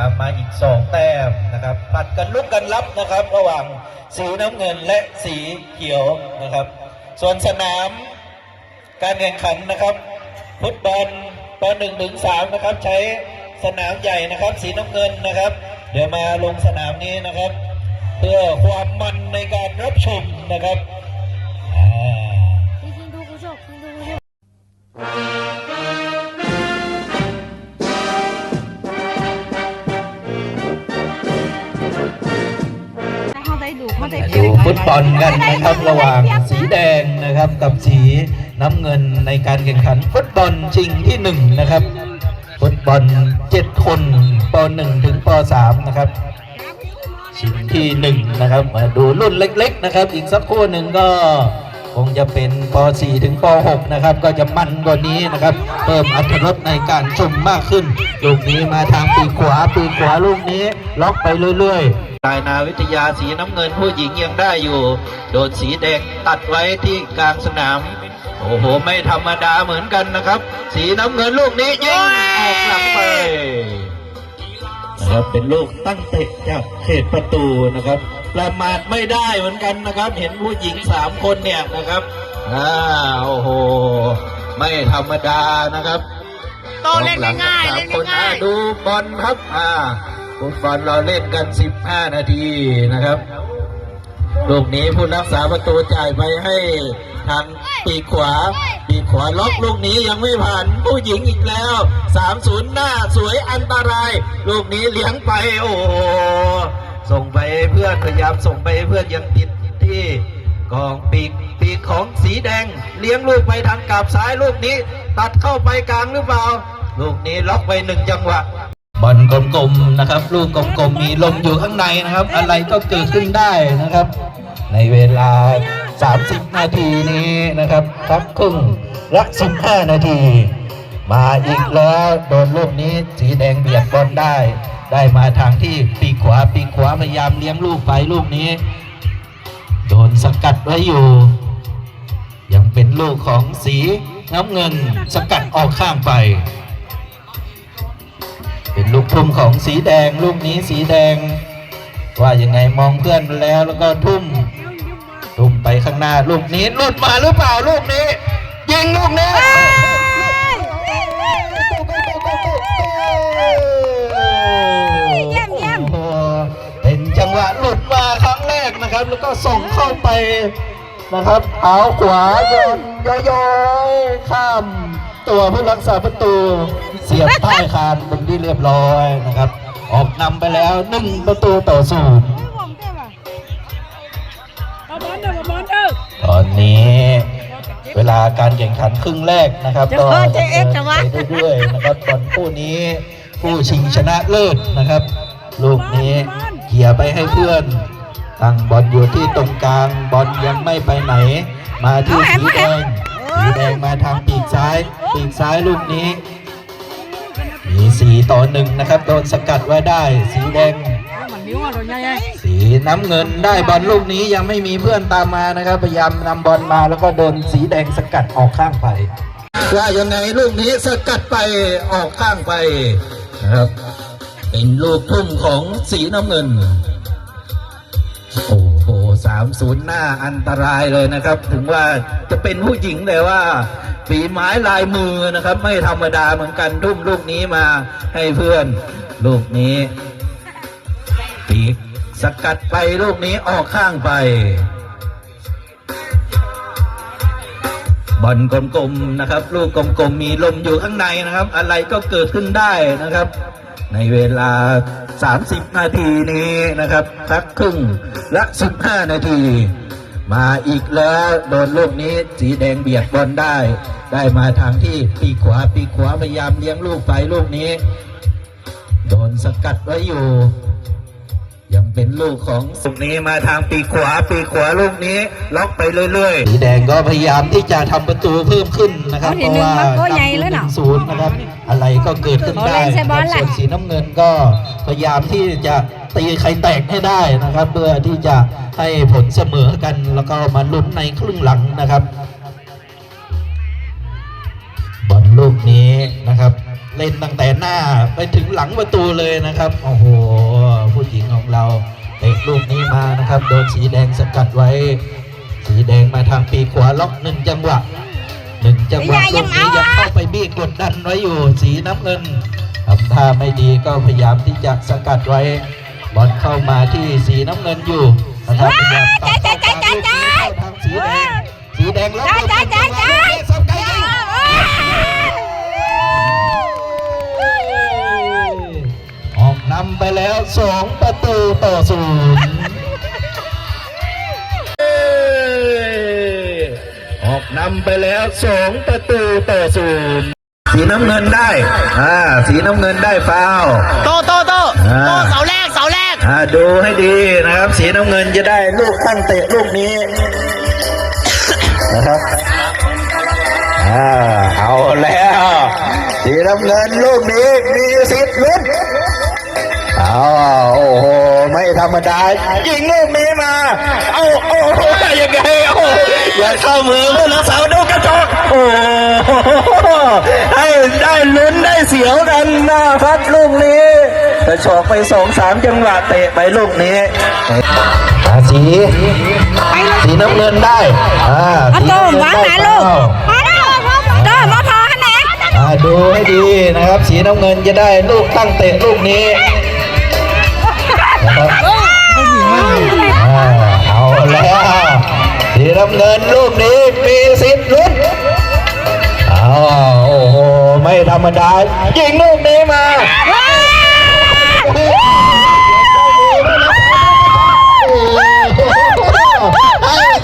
ามมาอีกสองแต้มนะครับปัดกันลุกกันรับนะครับ ระหว่างสีน้ำเงินและสีเขียวนะครับ ส่วนสนามการแข่งขันนะครับฟุตบอลป .1 ถึง3นะครับ ใช้สนามใหญ่นะครับ สีน้ำเงินนะครับ เดี๋ยวมาลงสนามนี้นะครับ เพื่อความมันในการรับชมนะครับ ดูฟุตบอลกันนะครับระหว่างสีแดงนะครับกับสีน้ำเงินในการแข่งขัน ฟุตบอลชิงที่หนึ่งนะครับ ฟุตบอลเจ็ดคนป .1 ถึงป .3 นะครับ ชิงที่หนึ่งนะครับมาดูรุ่นเล็ก ๆ นะครับ อีกสักคู่หนึ่งก็คงจะเป็นป .4 ถึงป .6 นะครับ ก็จะมันกว่านี้นะครับ เพิ่มอรรถรสในการชมมากขึ้น ลูกนี้มาทางปีขวาปีขวาลูกนี้ ล็อกไปเรื่อย ๆ ลายนาวิทยาสีน้ำเงินผู้หญิงยังได้อยู่ โดนสีแดงตัดไว้ที่กลางสนาม โอ้โห ไม่ธรรมดาเหมือนกันนะครับ สีน้ำเงินลูกนี้ยิงออกหลังไปนะครับเป็นลูกตั้งเตะจากเขตประตูนะครับ ประมาทไม่ได้เหมือนกันนะครับ เห็นผู้หญิงสามคนเนี่ยนะครับอ่าโอ้โห ไม่ธรรมดานะครับโตเล่นง่ายๆสมเล่นคนง่ายอะดูบอลครับอ่า ฟุตบอลเราเล่นกัน 15 นาทีนะครับ ลูกนี้ผู้รักษาประตูจ่ายไปให้ทางปีขวา ปีขวาล็อกลูกนี้ยังไม่ผ่านผู้หญิงอีกแล้ว 3-0 หน้าสวยอันตราย ลูกนี้เลี้ยงไปโอ้โหส่งไปเพื่อนพยายามส่งไปเพื่อนยังติดที่กองปีกปีกของสีแดง เลี้ยงลูกไปทางกลับซ้ายลูกนี้ ตัดเข้าไปกลางหรือเปล่า ลูกนี้ล็อกไปหนึ่งจังหวะ บอลกลมๆนะครับ ลูกกลมๆมีลมอยู่ข้างในนะครับ อะไรก็เกิดขึ้นได้นะครับ ในเวลา 30 นาทีนี้นะครับพักครึ่งละ 15 นาที มาอีกแล้วโดนลูกนี้สีแดงเบียดบอลได้ ได้มาทางที่ปีขวาปีขวาพยายามเลี้ยงลูกไปลูกนี้ โดนสกัดไว้อยู่ ยังเป็นลูกของสีน้ำเงินสกัดออกข้างไป ลูกทุ่มของสีแดงลูกนี้สีแดง ว่ายังไงมองเพื่อนไปแล้วแล้วก็ทุ่ม ทุ่มไปข้างหน้าลูกนี้หลุดมาหรือเปล่าลูกนี้ ยิงลูกนี้เยี่ยมเยี่ยมโอ้โหเป็นจังหวะหลุดมาครั้งแรกนะครับ แล้วก็ส่งเข้าไปนะครับเท้าขวาโยนย้อยๆข้ามตัวผู้รักษาประตู เสียบใต้คานเป็นที่เรียบร้อยนะครับ ออกนำไปแล้วหนึ่งประตูต่อศูนย์ผมเต็มอะเอาบอลเด้อเอาบอลเด้อตอนนี้เวลาการแข่งขันครึ่งแรกนะครับจะก็เพิ่มดำจะเอ็เนิกนซ์จะวะไปเรื่อยๆนะครับบอลคู่นี้ผู้ชิงชนะเลิศนะครับ ลูกนี้เขี่ยร์ไปให้เพื่อน ตั้งบอลอยู่ที่ตรงกลางบอลยังไม่ไปไหน มาที่สีแดงสีแดงมาทางปีกซ้าย ปีกซ้ายลูกนี้ มีสีต่อหนึ่งนะครับ โดนสกัดไว้ได้ สีแดงมันนิ้วอะโดนยังไงสีน้ำเงินได้บอลลูกนี้ยังไม่มีเพื่อนตามมานะครับ พยายามนำบอลมาแล้วก็โดนสีแดงสกัดออกข้างไปว่ายังไงลูกนี้สกัดไปออกข้างไปนะครับ เป็นลูกทุ่มของสีน้ำเงิน โอ้โห สามศูนย์หน้าอันตรายเลยนะครับ ถึงว่าจะเป็นผู้หญิงแต่ว่าฝีไม้ลายมือนะครับ ไม่ธรรมดาเหมือนกันทุ่มลูกนี้มาให้เพื่อนลูกนี้ปีกสกัดไปลูกนี้ออกข้างไปบอลกลมๆนะครับ ลูกกลมๆมีลมอยู่ข้างในนะครับ อะไรก็เกิดขึ้นได้นะครับ ในเวลา 30 นาทีนี้นะครับพักครึ่งและ 15 นาที มาอีกแล้วโดนลูกนี้สีแดงเบียดบอลได้ ได้มาทางที่ปีขวาปีขวาพยายามเลี้ยงลูกไปลูกนี้ โดนสกัดไว้อยู่ ยังเป็นลูกของสุกนี้มาทางปีกขวาปีกขวาลูกนี้ ล็อกไปเรื่อยๆสีแดงก็พยายามที่จะทำประตูเพิ่มขึ้นนะครับเอาทีหนึ่งมันก็ใหญ่แล้วน่ะศูนย์นะครับ อะไรก็เกิดขึ้นได้เขาเล่นใช่บอลแหละส่วนสีน้ำเงินก็พยายามที่จะตีใครแตกให้ได้นะครับ เพื่อที่จะให้ผลเสมอกันแล้วก็มาลุ้นในครึ่งหลังนะครับบอลลูกนี้นะครับ เล่นตั้งแต่หน้าไปถึงหลังประตูเลยนะครับโอ้โห ผู้หญิงของเราเตะลูกนี้มานะครับ โดนสีแดงสกัดไว้ สีแดงมาทางปีกขวาล็อกหนึ่งจังหวะหนึ่งจังหวะลูกนี้ยังเข้าไปบี้กดดันไว้อยู่สีน้ำเงินทำท่าไม่ดีก็พยายามที่จะสกัดไว้บอลเข้ามาที่สีน้ำเงินอยู่นะครับพยายามตัดเข้าทางลูกนี้เข้าทางสีแดงสีแดงแล้วก็ทำจังหวะลูกนี้สับไก่ ไปแล้วสองประตูต่อศูนย์ออกนำไปแล้วสองประตูต่อศูนย์สีน้ำเงินได้อ่าสีน้ำเงินได้ฟาวล์โตโตโตอ่าโตเสาแรกเสาแรกอ่าดูให้ดีนะครับ สีน้ำเงินจะได้ลูกตั้งเตะลูกนี้นะครับอ่าเอาแล้วสีน้ำเงินลูกนี้มีสิทธิ์ลุ้นเอาโอ้โห ไม่ธรรมดายิงลูกนี้มา เอาโอ้โหยังไงโอ้อย่าเข้ามือเพื่อนรักษาดูกระจกโอ้โหให้ได้ลุ้นได้เสียวกันหน้าพัดลูกนี้กระชอกไปสองสามจังหวะเตะไปลูกนี้าสีสีน้ำเงินได้อ่าสีน้ำเงินหวานได้หนลูกเป้าพอแล้วโตมาพอขนาดอ่าดูให้ดีนะครับ สีน้ำเงินจะได้ลูกตั้งเตะลูกนี้ แล้วสีน้ำเงินลูกนี้มีสิทธิ์ลุ้นเอาโอ้โหไม่ธรรมดายิงลูกนี้มา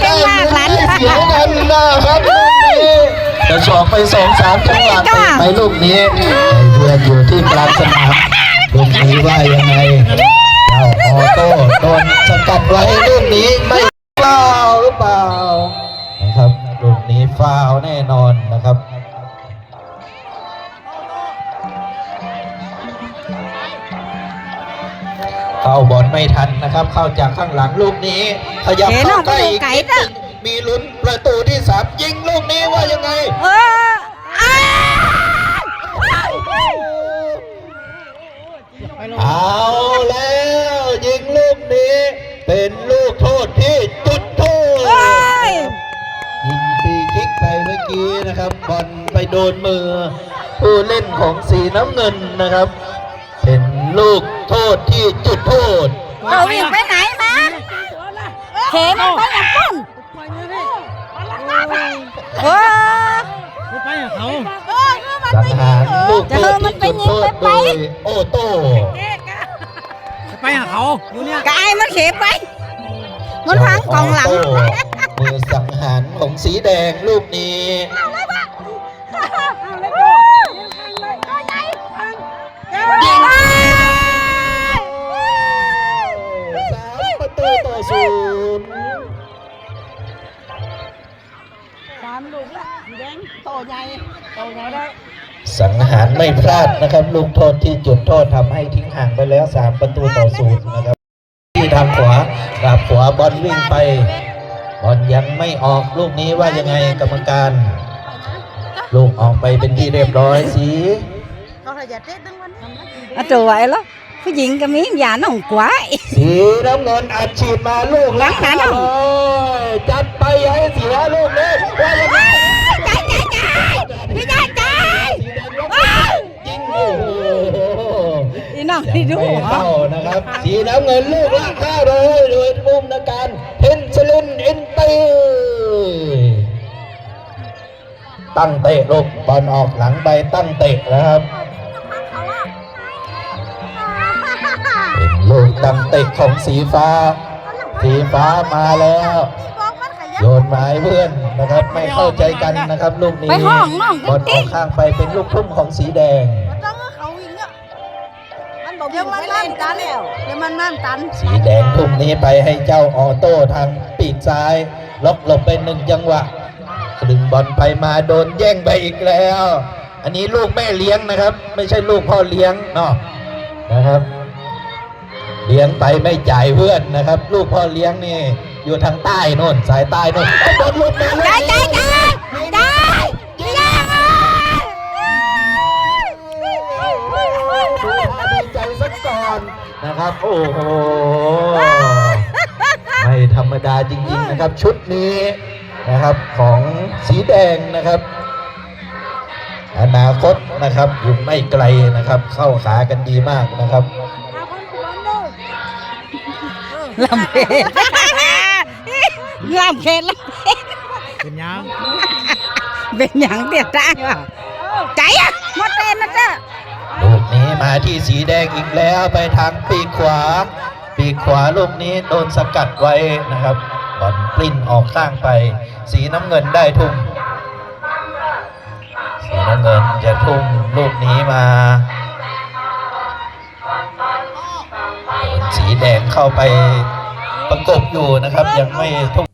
เก่งมากหลานเสียกันนะครับลูกนี้กระชอกไปสองสามจังหวะเตะไปลูกนี้เพื่อนอยู่ที่กลางสนามลูกนี้ว่ายังไงเจ้าออ โต้โดนสกัดไว้ลูกนี้ไม่ฟาวหรือเปล่านะครับลูกนี้ฟาวแน่นอนนะครับเข้าบอลไม่ทันนะครับ เข้าจากข้างหลังลูกนี้ขยับเข้าใกล้อีกนิดหนึ่งมีลุ้นประตูที่สามยิงลูกนี้ว่ายังไง เอออ้า เอาแล้วยิงลูกนี้ เป็นลูกโทษที่จุดโท เอ้ ษ ย ยิงฟรีคิกไปเมื่อกี้นะครับบอลไป โดนมือ ผู้เล่นของสีน้ำเงินนะครับ เป็นลูกโทษที่จุดโทษโตวิ่งไปไหนมาเข็มไปอย่างปุ้นเออไปกับเขาเออมันสังไปหารลูกจะโทเอษอมันที่ไปจุดยิงโทไปษไปโดยโอโต้ไปกับเขาอยู่เนี่ยกายมันเข็มไปมันพังกองหลังโต้มือสังหารของสีแดงลูกนี้ ศูนย์สามลูกละสีแดงโตใหญ่โตใหญ่ได้สังหารไม่พลาดนะครับ ลูกโทษที่จุดโทษทำให้ทิ้งห่างไปแล้ว 3 ประตูต่อศูนย์นะครับ ที่ทางขวากับขวาบอลวิ่งไปบอลยังไม่ออกลูกนี้ว่ายังไงกรรมการ ลูกออกไปเป็นที่เรียบร้อยสี à trừ vậy đó cái gì cái miếng già nó không quá สีน้ำเงินอัดฉีดมาลูกหลังหลังโอ้ยจัดไปอย่าให้เสียลูกนี้ว่ายังไง chạy chạy chạy đi chạy chạy ยิงโอ้โห đi nào ยัง đi ไม่ đúng เข้า không นะครับ สีน้ำเงินลูกล่างข้าเลยโดยมุมในการเพนซลินอินตีตั้งเตะลูกบอลออกหลังไปตั้งเตะนะครับ เป็นลูกตั้งเตะของสีฟ้า สีฟ้ามาแล้วโยนไม้เพื่อนนะครับ ไม่เข้าใจกันนะครับ ลูกนี้ไปห้องน้องบอลออกข้างไปเป็นลูกทุ่มของสีแดง nhưng mà man tắn nhưng mà man tắn สีแดงทุ่มนี้ไปให้เจ้าออโต้ทางปีกซ้ายล็อกหลบไปหนึ่งจังหวะคลึงบอลไปมาโดนแย่งไปอีกแล้ว อันนี้ลูกแม่เลี้ยงนะครับ ไม่ใช่ลูกพ่อเลี้ยงเนาะนะครับ เลี้ยงไปไม่จ่ายเพื่อนนะครับ ลูกพ่อเลี้ยงนี่ อยู่ทางใต้โน่นสายใต้โน่นเอาบอลลูกมาลูก chạy นี้ chạy chạy chạy đi ra นะครับ โอ้โหไม่ธรรมดาจริง ๆนะครับ ชุดนี้นะครับของสีแดงนะครับ อนาคตนะครับอยู่ไม่ไกลนะครับ เข้าขากันดีมากนะครับ ลำเพนลำเพนลำเพนเป็นยังเป็นอย่างเดียวได้ว่ะใจอะหมดเต้นนะเจ้าลูกนี้มาที่สีแดงอีกแล้วไปทางปีกขวา ปีกขวาลูกนี้โดนสกัดไว้นะครับบอลปลิ้นออกข้างไป สีน้ำเงินได้ทุ่มสีน้ำเงินจะทุ่มลูกนี้มา สีแดงเข้าไปประกบอยู่นะครับ ยังไม่ทุก